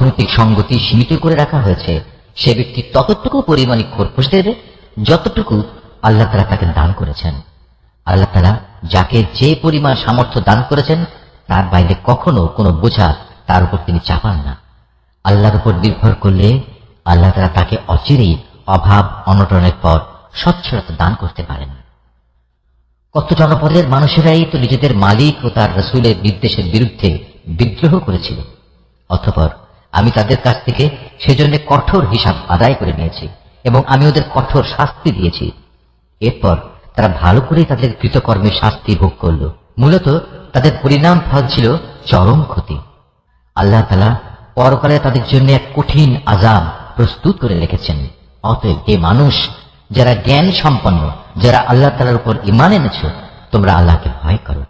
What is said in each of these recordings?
অর্থনৈতিক সঙ্গতি সীমিত করে রাখা হয়েছে, সে ব্যক্তি ততটুকু পরিমাণে খোরপোশ দেবে, যতটুকু আল্লাহ তালা তাকে দান করেছেন। আল্লাহ তালা যাকে যে পরিমাণ সামর্থ্য দান করেছেন, তার বাইরে কখনো কোনো বোঝা তার উপর তিনি চাপান না। আল্লাহর উপর নির্ভর করলে আল্লাহ তালা তাকে অচিরেই অভাব, অনটনের পর স্বচ্ছলতা দান করতে পারেন। কত জনপদের মানুষেরাই তো নিজেদের মালিক ও তার রসুলের নির্দেশের বিরুদ্ধে বিদ্রোহ করেছিল। অতঃপর আমি তাদের কাছ থেকে সেজন্য কঠোর হিসাব আদায় করে নিয়েছি এবং আমি ওদের কঠোর শাস্তি দিয়েছি। এরপর তারা ভালো করে তাদের কৃতকর্মের শাস্তি ভোগ করল। মূলত তাদের পরিণাম ফল ছিল চরম ক্ষতি। আল্লাহ তালা পরকালে তাদের জন্য এক কঠিন আজাব প্রস্তুত করে রেখেছেন। অতএব এ মানুষ, যারা জ্ঞান সম্পন্ন, যারা আল্লাহ তালার উপর ইমান এনেছ, তোমরা আল্লাহকে ভয় করো।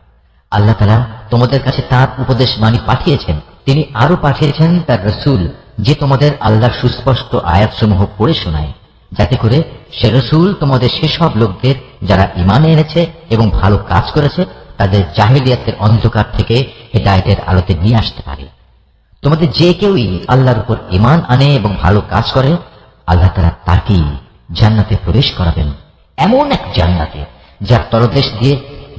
আল্লাহ তালা তোমাদের কাছে তার উপদেশ মানি পাঠিয়েছেন। তিনি আরও পাঠিয়েছেন তার রসুল যে তোমাদের আল্লাহ সুস্পষ্ট আয়াতসমূহ পড়ে শোনায়, যাতে করে সে রসুল তোমাদের সেসব লোকদের যারা ইমান এনেছে এবং ভালো কাজ করেছে, তাদের জাহিলিয়াতের অন্ধকার থেকে হেদায়তের আলোতে নিয়ে আসতে পারে। তোমাদের যে কেউই আল্লাহর উপর ইমান আনে এবং ভালো কাজ করে, আল্লাহ তারা তাকেই জান্নাতে প্রবেশ করাবেন। এমন এক জান্নাতে, যার তলদেশ দিয়ে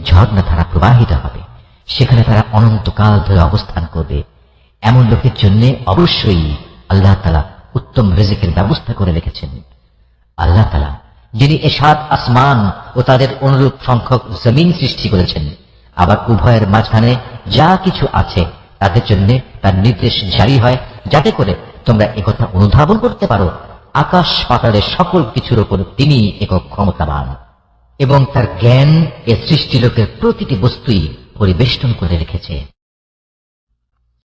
ঝর্ণা ধারা প্রবাহিত হবে। সেখানে তারা অনন্তকাল ধরে অবস্থান করবে। এমন লোকের জন্য অবশ্যই আল্লাহ তালা উত্তম রেজেকের ব্যবস্থা করে রেখেছেন। আল্লাহ তালা যিনি এ সাত আসমান ও তাদের অনুরূপ সংখ্যক জমিন সৃষ্টি করেছেন, আবার উভয়ের মাঝখানে যা কিছু আছে তাদের জন্য তার নির্দেশ জারি হয়, যাতে করে তোমরা একথা অনুধাবন করতে পারো, আকাশ পাতালের সকল কিছুর উপর তিনি একক ক্ষমতাবান। এবং তার জ্ঞান এ সৃষ্টিলোকের প্রতিটি বস্তুই পরিবেষ্টন করে রেখেছে।